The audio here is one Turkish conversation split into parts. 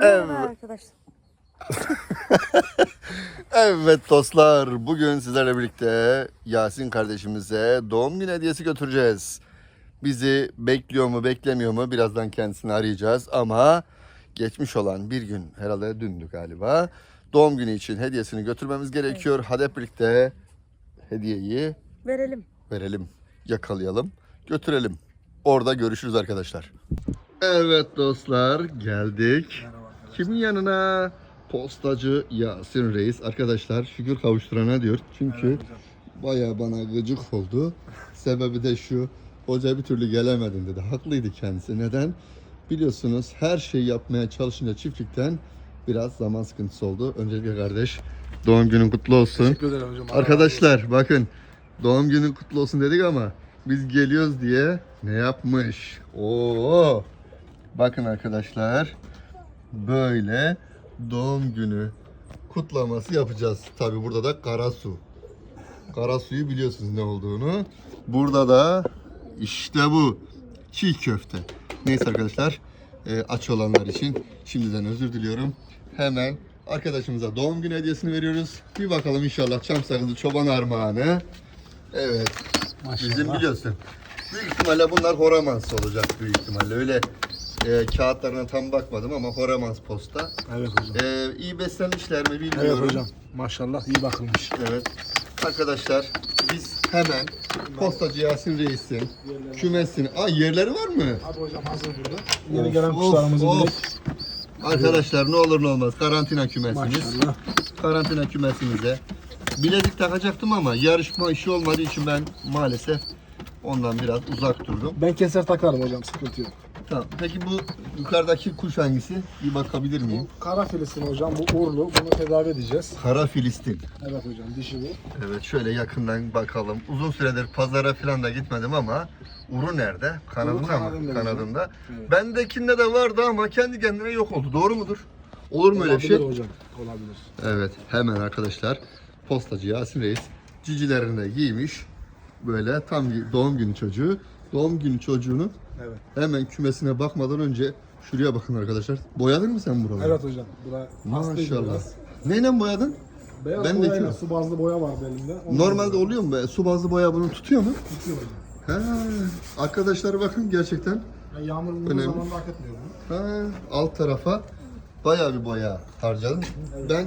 Merhaba Evet. arkadaşlar. Evet dostlar, bugün sizlerle birlikte Yasin kardeşimize doğum günü hediyesi götüreceğiz. Bizi bekliyor mu, beklemiyor mu birazdan kendisini arayacağız ama geçmiş olan bir gün, herhalde dündü galiba. Doğum günü için hediyesini götürmemiz gerekiyor. Hadi hep birlikte hediyeyi Verelim. verelim, yakalayalım, götürelim. Orada görüşürüz arkadaşlar. Evet dostlar, geldik. Kimin yanına? Postacı Yasin Reis. Arkadaşlar şükür kavuşturana diyor. Çünkü baya bana gıcık oldu. Sebebi de şu. Hoca bir türlü gelemedin dedi. Haklıydı kendisi. Neden? Biliyorsunuz her şeyi yapmaya çalışınca çiftlikten biraz zaman sıkıntısı oldu. Öncelikle kardeş doğum günün kutlu olsun. Teşekkür ederim hocam. Arkadaşlar bakın doğum günün kutlu olsun dedik ama biz geliyoruz diye ne yapmış? Oo! Bakın arkadaşlar böyle doğum günü kutlaması yapacağız. Tabi burada da kara su. Kara suyu biliyorsunuz ne olduğunu. Burada da işte bu çiğ köfte. Neyse arkadaşlar e, aç olanlar için şimdiden özür diliyorum. Hemen arkadaşımıza doğum günü hediyesini veriyoruz. Bir bakalım inşallah çam sakızı çoban armağanı. Evet bizim biliyorsun. Büyük ihtimalle bunlar Horamans olacak büyük ihtimalle. Öyle e, kağıtlarına tam bakmadım ama Horamans posta. Evet hocam. E, iyi beslenmişler mi bilmiyorum. Evet hocam. Maşallah iyi bakılmış. Evet. Arkadaşlar biz hemen postacı Yasin Reis'in kümesini... Aa yerleri var mı? Abi hocam hazır burada. Of, Yeni gelen of, kuşlarımızı of. direkt Arkadaşlar ne olur ne olmaz karantina kümesiniz. maşallah. Karantina kümesinize. Bilezik takacaktım ama yarışma işi olmadığı için ben maalesef ondan biraz uzak durdum. Ben keser takarım hocam sıkıntı yok. Tamam. Peki bu yukarıdaki kuş hangisi? Bir bakabilir miyim? Kara filistin hocam bu uğurlu. Bunu tedavi edeceğiz. Kara Filistin. Evet hocam dişi bu. Evet şöyle yakından bakalım. Uzun süredir pazara falan da gitmedim ama Uru nerede? Kanadında mı? kanadında Kanadında. Evet. Bendekinde de vardı ama kendi kendine yok oldu. Doğru mudur? Olur mu öyle bir şey? Olabilir hocam. Olabilir. Evet hemen arkadaşlar postacı Yasin Reis cicilerini de giymiş. Böyle tam doğum günü çocuğu. Doğum günü çocuğunu Evet. hemen kümesine bakmadan önce şuraya bakın arkadaşlar. Boyadın mı sen buraları? Evet hocam. Bura hastaydı Maşallah. biraz. Neyle boyadın? Beyaz Ben de boyayla iki- su bazlı boya var elimde. Onu Normalde oluyor mu be? Su bazlı boya bunu tutuyor mu? tutuyor hocam. Ha, arkadaşlar bakın gerçekten Yani yağmur vurduğu Önemli. zaman da bunu. ha, alt tarafa bayağı bir boya harcadım. Ben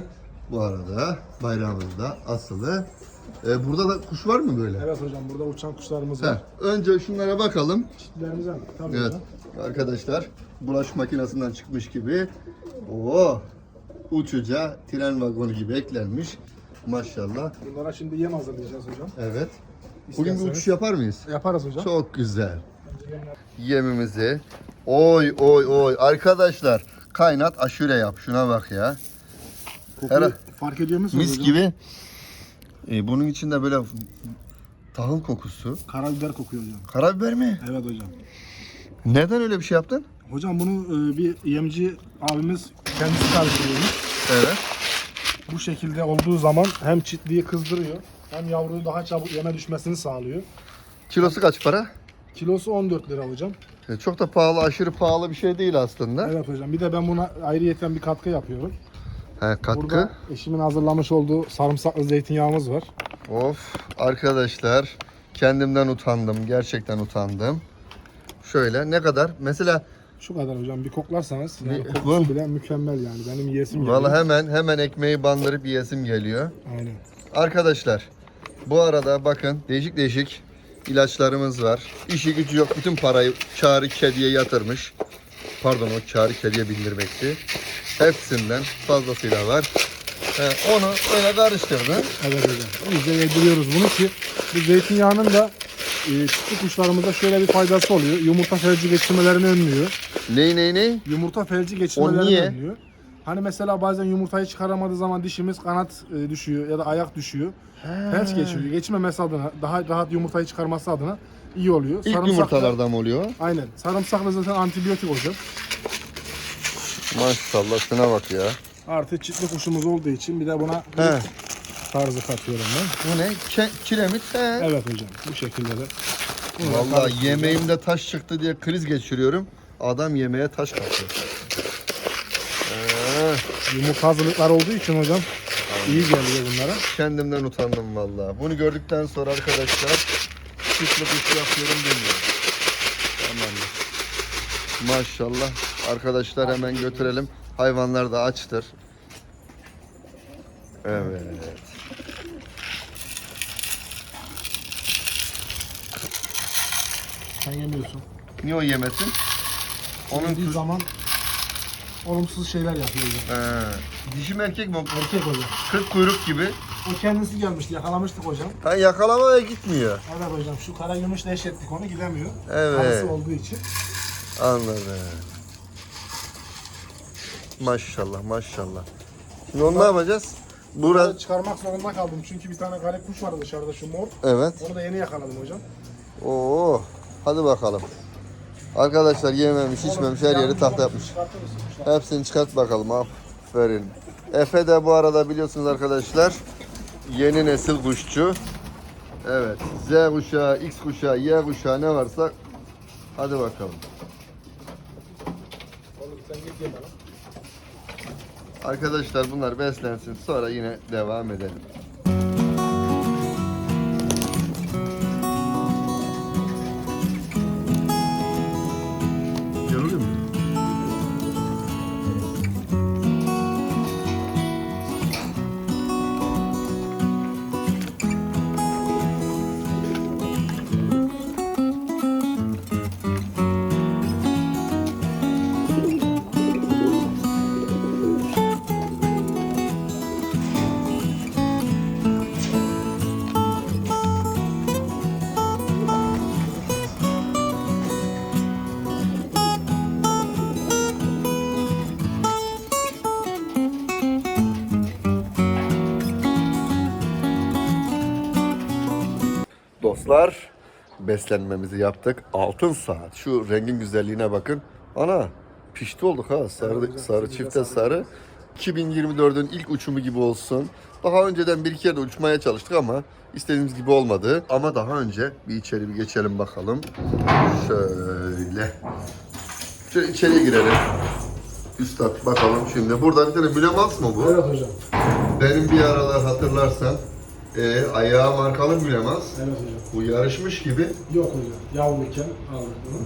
bu arada bayrağımızda asılı. Ee, burada da kuş var mı böyle? Evet hocam burada uçan kuşlarımız var. önce şunlara bakalım. Çiftlerimize mi? Tabii Evet hocam. arkadaşlar bulaşık makinesinden çıkmış gibi. Oo, uçuca tren vagonu gibi eklenmiş. Maşallah. Bunlara şimdi yem hazırlayacağız hocam. Evet. Bugün bir İsterseniz. uçuş yapar mıyız? Yaparız hocam. Çok güzel. Yemimizi. Oy oy oy. Arkadaşlar kaynat aşure yap. Şuna bak ya. Kokuyu Herhalde- fark ediyor musunuz Mis hocam? gibi. Ee, bunun içinde böyle tahıl kokusu. Karabiber kokuyor hocam. Karabiber mi? Evet hocam. Neden öyle bir şey yaptın? Hocam bunu e, bir yemci abimiz kendisi tarif ediyormuş. Evet. Bu şekilde olduğu zaman hem çitliği kızdırıyor hem yavruyu daha çabuk yeme düşmesini sağlıyor. Kilosu kaç para? Kilosu 14 lira hocam. Ee, Çok da pahalı, aşırı pahalı bir şey değil aslında. Evet hocam. Bir de ben buna ayrıyeten bir katkı yapıyorum. Ha, katkı. Burada eşimin hazırlamış olduğu sarımsaklı zeytinyağımız var. Of arkadaşlar kendimden utandım. Gerçekten utandım. Şöyle ne kadar? Mesela Şu kadar hocam bir koklarsanız yani Bir- kokusu bile mükemmel yani. Benim yiyesim geliyor. Vallahi hemen hemen ekmeği bandırıp yiyesim geliyor. Aynen. Arkadaşlar bu arada bakın değişik değişik ilaçlarımız var. İşi gücü yok. Bütün parayı çağrı kediye yatırmış. Pardon o çağrı kediye bindirmekti. Hepsinden fazlasıyla var. He, onu öyle karıştırdı. Evet hocam. İyice yediriyoruz bunu ki bu zeytinyağının da e, çiftli kuşlarımıza şöyle bir faydası oluyor. Yumurta felci geçirmelerini önlüyor. Ney ney ney? Yumurta felci O geçirmelerini niye? önlüyor. Hani mesela bazen yumurtayı çıkaramadığı zaman dişimiz kanat e, düşüyor ya da ayak düşüyor. Felç geçiriyor. Geçirmemesi adına, daha rahat yumurtayı çıkarması adına iyi oluyor. İlk Sarımsak da- yumurtalardan mı oluyor? Aynen. Sarımsak da zaten antibiyotik hocam. Maşallah şuna bak ya. Artı çiftli kuşumuz olduğu için bir de buna He. tarzı katıyorum ben. Bu ne? Ke- kiremit. He. Evet hocam. Bu şekilde de. Bunu da Vallahi karıştıracağım. yemeğimde taş çıktı diye kriz geçiriyorum. Adam yemeğe taş katıyor. Ee, Yumurta hazırlıklar olduğu için hocam iyi geliyor bunlara. kendimden utandım vallahi. Bunu gördükten sonra arkadaşlar sütlü kuş yapıyorum demiyorum. Tamamdır. Maşallah. Arkadaşlar hemen götürelim. Hayvanlar da açtır. Evet. Sen yemiyorsun. Niye o yemesin? Onun Onun bir zaman olumsuz şeyler yapıyor hocam. He. Dişi mi erkek mi? Erkek hocam. Kırk kuyruk gibi. O kendisi gelmişti yakalamıştık hocam. Ha yakalamaya gitmiyor. Evet hocam şu kara gümüş leş ettik onu gidemiyor. Evet. Karısı olduğu için. Anladım. Maşallah maşallah. Şimdi onu ne yapacağız? Bunu çıkarmak zorunda kaldım çünkü bir tane garip kuş vardı dışarıda şu mor. Evet. Onu da yeni yakaladım hocam. Oo. Hadi bakalım. Arkadaşlar yememiş, içmemiş, her yeri tahta yapmış. Hepsini çıkart bakalım. Aferin. Efe de bu arada biliyorsunuz arkadaşlar yeni nesil kuşçu. Evet. Z kuşağı, X kuşağı, Y kuşağı ne varsa hadi bakalım. Oğlum sen git ye bana. Arkadaşlar bunlar beslensin sonra yine devam edelim. Dostlar beslenmemizi yaptık. Altın saat. Şu rengin güzelliğine bakın. Ana pişti olduk ha. Sarı, sarı çifte sarı. 2024'ün ilk uçumu gibi olsun. Daha önceden bir iki kere de uçmaya çalıştık ama istediğimiz gibi olmadı. Ama daha önce bir içeri bir geçelim bakalım. Şöyle. Şöyle içeriye girelim. Üstad bakalım şimdi. Burada bir tane mülemans mı bu? Evet hocam. Benim bir aralar hatırlarsan e, ayağı markalı mülemans. Evet hocam. Bu yarışmış gibi. Yok hocam. Yavruyken aldık bunu.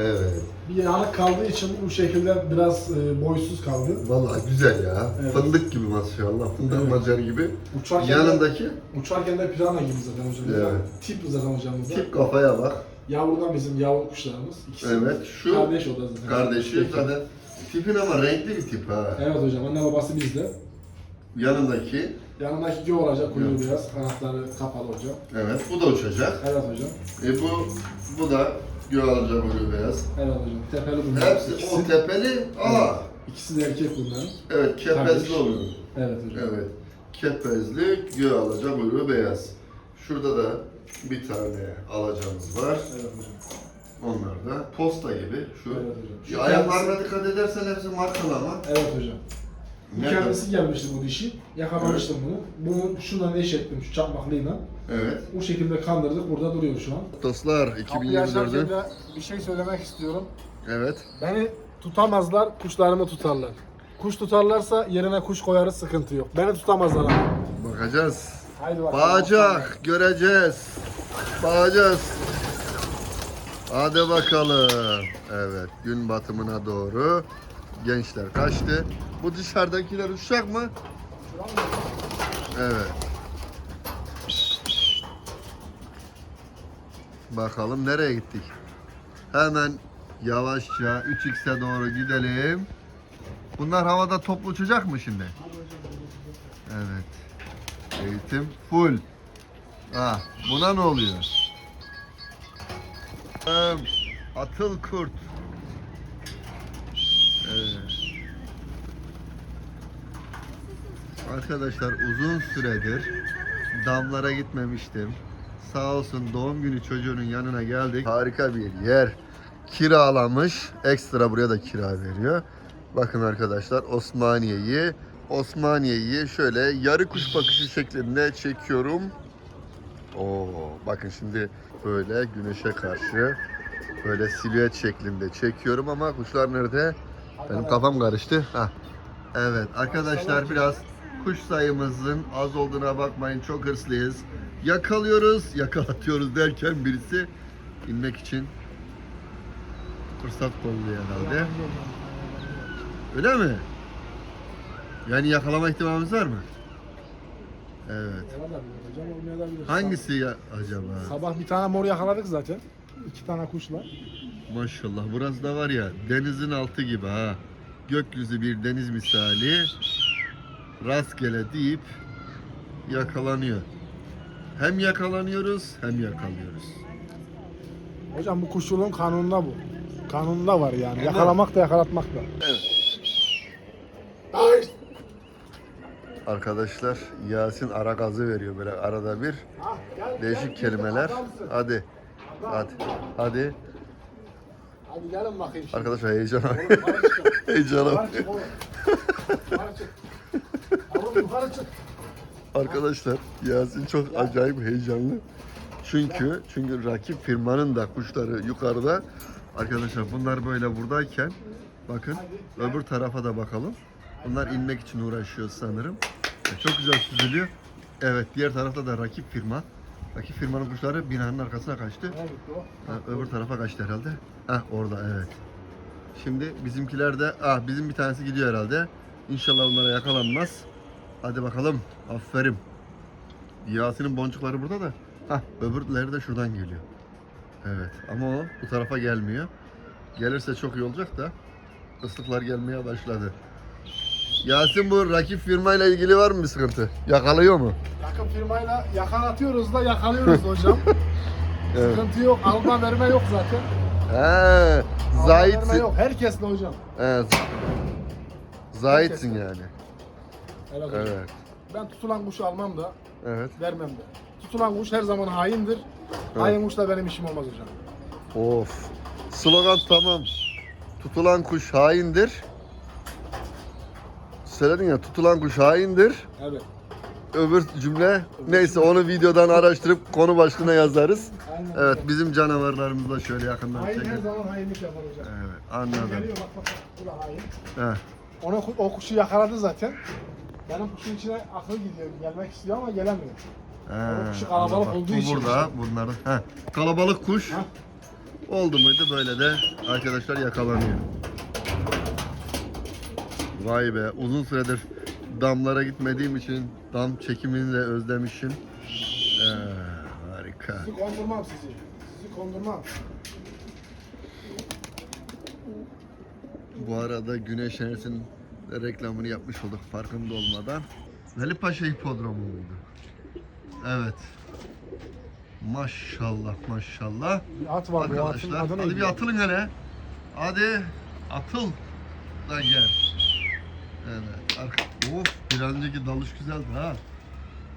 Evet. Bir yanık kaldığı için bu şekilde biraz e, boysuz kaldı. Vallahi güzel ya. Evet. Fındık gibi maşallah. Fındık Evet. macar gibi. Uçarken Yanındaki de, uçarken de pirana gibi zaten hocam. Evet. Tip zaten hocamızda. tip kafaya bak. Yavrudan bizim yavru kuşlarımız. İkisi. Evet. Şu Kardeş o da zaten. kardeşi Erkek. zaten tipin ama renkli bir tip ha. Evet hocam. Anne babası bizde. Yanındaki Yanındaki gö olacak kuyruğu beyaz. Kanatları kapalı hocam. evet bu da uçacak. Evet hocam. E bu bu da göğe alacak oluyor beyaz. Evet hocam. Tepeli bunlar. Hepsi İkisi, o tepeli. Aa. ikisi de erkek bunların. Evet kepezli Kardeş. oluyor. Evet hocam. Evet. Kepezli, göğe alacak oluyor beyaz. Şurada da bir tane alacağımız var. Evet hocam. Onlar da posta gibi şu. Evet hocam. Şu ayaklarına dikkat edersen hepsi markalı ama. Evet hocam. Bu Nerede? kendisi gelmişti bu dişi. Yakalamıştım bunu. Bunu şundan eş ettim şu çakmaklıyla. Evet. Bu şekilde kandırdık. Burada duruyor şu an. Dostlar Kapıyı açarken 2024'ün. de bir şey söylemek istiyorum. Evet. Beni tutamazlar, kuşlarımı tutarlar. Kuş tutarlarsa yerine kuş koyarız, sıkıntı yok. Beni tutamazlar ama. Bakacağız. Haydi bakalım. Bağacak. Göreceğiz. Bağacağız. Hadi bakalım. Evet. Gün batımına doğru. Gençler kaçtı. Bu dışarıdakiler uçacak mı? Evet. Bakalım nereye gittik? Hemen yavaşça 3x'e doğru gidelim. Bunlar havada toplu uçacak mı şimdi? Evet. Eğitim full. Ah, buna ne oluyor? Atıl kurt. Arkadaşlar uzun süredir damlara gitmemiştim. Sağ olsun doğum günü çocuğunun yanına geldik. Harika bir yer. Kiralamış. Ekstra buraya da kira veriyor. Bakın arkadaşlar Osmaniye'yi Osmaniye'yi şöyle yarı kuş bakışı şeklinde çekiyorum. Oo, bakın şimdi böyle güneşe karşı böyle silüet şeklinde çekiyorum ama kuşlar nerede? Benim kafam karıştı. Hah, Evet arkadaşlar biraz kuş sayımızın az olduğuna bakmayın çok hırslıyız. Yakalıyoruz, yakalatıyoruz derken birisi inmek için fırsat kolluyor herhalde. Öyle mi? Yani yakalama ihtimalimiz var mı? Evet. Hangisi ya acaba? Sabah bir tane mor yakaladık zaten. İki tane kuşla. Maşallah burası da var ya denizin altı gibi ha. Gökyüzü bir deniz misali rastgele deyip yakalanıyor. Hem yakalanıyoruz hem yakalıyoruz. Hocam bu kuşçuluğun kanununda bu. Kanununda var yani. Yakalamak da yakalatmak da. Arkadaşlar Yasin ara gazı veriyor böyle arada bir. Değişik kelimeler. Hadi. Hadi. Hadi. Hadi gelin bakayım şimdi. Arkadaşlar heyecan. Heyecanım. Arkadaşlar Yasin çok acayip heyecanlı. Çünkü çünkü rakip firmanın da kuşları yukarıda. Arkadaşlar bunlar böyle buradayken bakın öbür tarafa da bakalım. Bunlar inmek için uğraşıyor sanırım. E, Çok güzel süzülüyor. Evet diğer tarafta da rakip firma. Rakip firmanın kuşları binanın arkasına kaçtı. Ha, öbür tarafa kaçtı herhalde. Ah orada evet. Şimdi bizimkiler de ah bizim bir tanesi gidiyor herhalde. İnşallah onlara yakalanmaz. Hadi bakalım. Aferin. Yasin'in boncukları burada da. Hah öbürleri de şuradan geliyor. Evet ama o bu tarafa gelmiyor. Gelirse çok iyi olacak da ıslıklar gelmeye başladı. Yasin bu rakip firmayla ilgili var mı bir sıkıntı? Yakalıyor mu? Yakın firmayla yakalatıyoruz da yakalıyoruz hocam. Evet. Sıkıntı yok. Alma verme yok zaten. He, Alma Zahitsin. verme yok. Herkesle hocam. Evet. Zahitsin yani. Evet. hocam. Evet. Ben tutulan kuşu almam da Evet. vermem de. Tutulan kuş her zaman haindir. Hain kuşla benim işim olmaz hocam. Of. Slogan tamam. Tutulan kuş haindir. Söyledin ya tutulan kuş haindir. Evet. Öbür cümle neyse onu videodan araştırıp konu başlığına yazarız. Aynen. Evet bizim canavarlarımız da şöyle yakından Hain her çekelim. zaman hainlik yapar hocam. Evet anladım. Geliyor bak bak bak. Bu da hain. Heh. Onu, o kuşu yakaladı zaten. Benim kuşun içine akıl gidiyor. Gelmek istiyor ama gelemiyor. He, kuşu kalabalık anladım. olduğu Bu için burada bunların. Heh. Kalabalık kuş Ha. oldu muydu böyle de arkadaşlar yakalanıyor. Vay be uzun süredir damlara gitmediğim için dam çekimini de özlemişim. Ee, harika. Sizi kondurmam sizi. Sizi kondurmam. Bu arada Güneş Enerjisi'nin reklamını yapmış olduk farkında olmadan. Veli Paşa Hipodromu muydu? Evet. Maşallah maşallah. Bir at var bu atın Arkadaşlar adı hadi bir atılın hele. Hadi atıl. Da gel. Evet. Of bir önceki dalış güzeldi ha.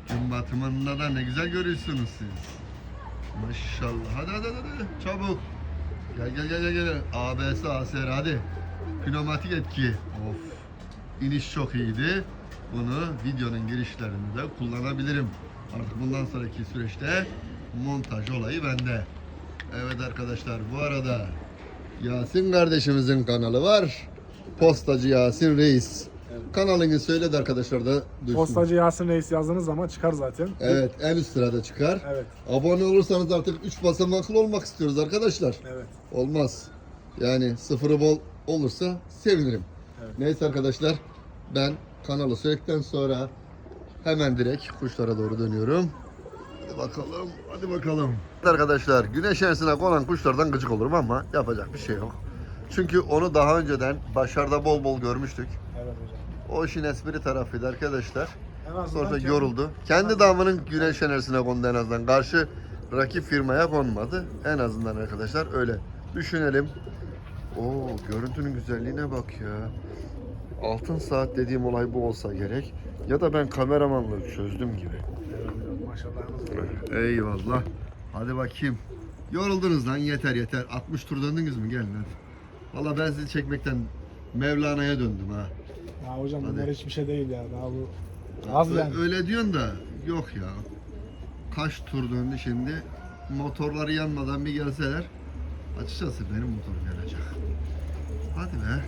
Gün batımında da ne güzel görüyorsunuz siz. Maşallah. Hadi hadi hadi. hadi. Çabuk. Gel gel gel gel gel. ABS ASR hadi. Pneumatik etki. Of. İniş çok iyiydi. Bunu videonun girişlerinde kullanabilirim. Artık bundan sonraki süreçte montaj olayı bende. Evet arkadaşlar bu arada Yasin kardeşimizin kanalı var. Postacı Yasin Reis. Kanalını söyledi arkadaşlar da duysun. Postacı Yasin Reis yazdığınız zaman çıkar zaten. Evet en üst sırada çıkar. Evet. Abone olursanız artık 3 basamaklı olmak istiyoruz arkadaşlar. Evet. Olmaz. Yani sıfırı bol olursa sevinirim. Evet. Neyse arkadaşlar ben kanalı söyledikten sonra hemen direkt kuşlara doğru dönüyorum. Hadi bakalım, hadi bakalım. Arkadaşlar güneş enerjisine konan kuşlardan gıcık olurum ama yapacak bir şey yok. Çünkü onu daha önceden başarıda bol bol görmüştük. Evet hocam. O işin espri tarafıydı arkadaşlar. Sonra kendi- yoruldu. Kendi damının güneş enerjisine kondu en azından. Karşı rakip firmaya konmadı. En azından arkadaşlar öyle düşünelim. Oo görüntünün güzelliğine bak ya. Altın saat dediğim olay bu olsa gerek. Ya da ben kameramanlığı çözdüm gibi. Maşallah. Eyvallah. Hadi bakayım. Yoruldunuz lan yeter yeter. 60 tur döndünüz mü? Gelin hadi. Valla ben sizi çekmekten Mevlana'ya döndüm ha. Ya hocam bunlar Hadi. hiçbir şey değil ya. Daha bu az yani. Öyle diyorsun da yok ya. Kaç tur döndü şimdi. Motorları yanmadan bir gelseler açıkçası benim motorum. Hadi be.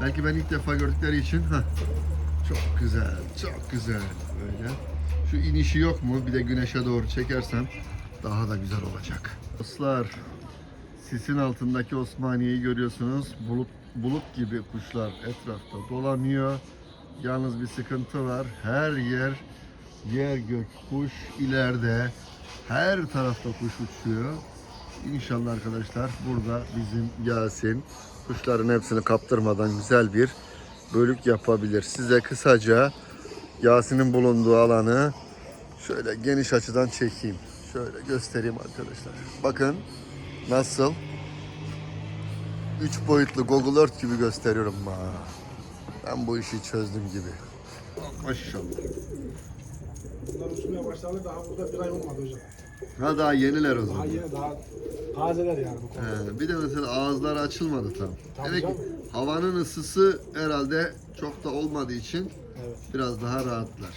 Belki ben ilk defa gördükleri için. Heh. Çok güzel, çok güzel. Böyle. Şu inişi yok mu? Bir de güneşe doğru çekersem daha da güzel olacak. Dostlar, sisin altındaki Osmaniye'yi görüyorsunuz. Bulut bulut gibi kuşlar etrafta dolanıyor. Yalnız bir sıkıntı var. Her yer yer gök kuş ileride. Her tarafta kuş uçuyor. İnşallah arkadaşlar burada bizim Yasin kuşların hepsini kaptırmadan güzel bir bölük yapabilir. Size kısaca Yasin'in bulunduğu alanı şöyle geniş açıdan çekeyim. Şöyle göstereyim arkadaşlar. Bakın nasıl 3 boyutlu Google Earth gibi gösteriyorum ha. Ben bu işi çözdüm gibi. Maşallah. Bunlar uçmaya başladı daha burada bir ay olmadı hocam. Ha daha yeniler o Daha zaman. yeni daha tazeler yani bu konuda. He, bir de mesela ağızları açılmadı tam. Tabii Demek ki canım. havanın ısısı herhalde çok da olmadığı için Evet. biraz daha rahatlar.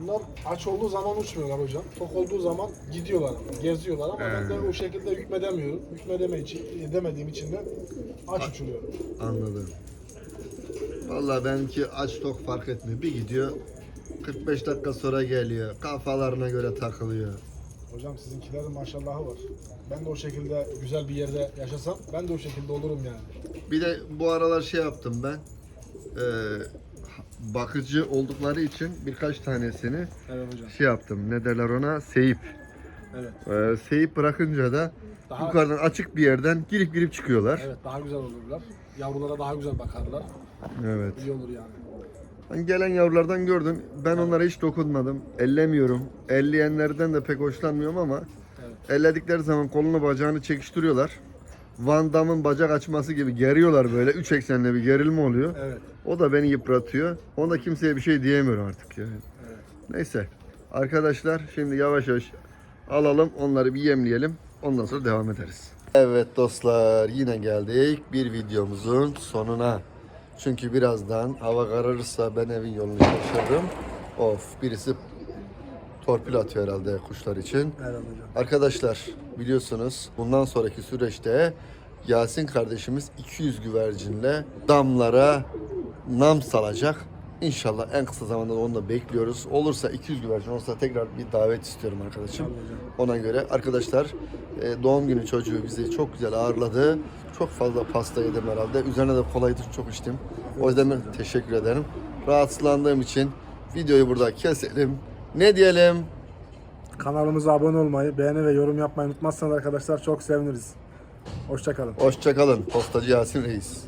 Bunlar aç olduğu zaman uçmuyorlar hocam. Tok olduğu zaman gidiyorlar, geziyorlar ama ben de o şekilde hükmedemiyorum. Hükmedeme için, edemediğim için de aç uçuruyorum. Anladım. Vallahi benimki aç tok fark etmiyor. Bir gidiyor 45 dakika sonra geliyor. Kafalarına göre takılıyor. Hocam sizinkilerin maşallahı var. Ben de o şekilde güzel bir yerde yaşasam ben de o şekilde olurum yani. Bir de bu aralar şey yaptım ben. Ee, bakıcı oldukları için birkaç tanesini Evet hocam. şey yaptım. Ne derler ona? Seyip. Evet. Ee, seyip bırakınca da Daha yukarıdan açık bir yerden girip girip çıkıyorlar. evet daha güzel olurlar. Yavrulara daha güzel bakarlar. Evet. İyi olur yani. Ben gelen yavrulardan gördüm. Ben onlara hiç dokunmadım. Ellemiyorum. Elleyenlerden de pek hoşlanmıyorum ama Evet. elledikleri zaman kolunu bacağını çekiştiriyorlar. Van Damme'ın bacak açması gibi geriyorlar böyle. Üç eksenli bir gerilme oluyor. Evet. O da beni yıpratıyor. Onda kimseye bir şey diyemiyorum artık yani. Evet. Neyse. Arkadaşlar şimdi yavaş yavaş alalım. Onları bir yemleyelim. Ondan sonra devam ederiz. Evet dostlar yine geldik bir videomuzun sonuna. Çünkü birazdan hava kararırsa ben evin yolunu şaşırırım. Of birisi torpil atıyor herhalde kuşlar için. Hocam. Arkadaşlar biliyorsunuz bundan sonraki süreçte Yasin kardeşimiz 200 güvercinle damlara nam salacak. İnşallah en kısa zamanda da onu da bekliyoruz. Olursa 200 güvercin olsa tekrar bir davet istiyorum arkadaşım. Ona göre arkadaşlar e, doğum günü çocuğu bizi çok güzel ağırladı. Çok fazla pasta yedim herhalde. Üzerine de kolaydı çok içtim. O yüzden ben teşekkür ederim. Rahatsızlandığım için videoyu burada keselim. Ne diyelim? Kanalımıza abone olmayı, beğeni ve yorum yapmayı unutmazsanız arkadaşlar çok seviniriz. Hoşçakalın. Hoşçakalın. Postacı Yasin Reis.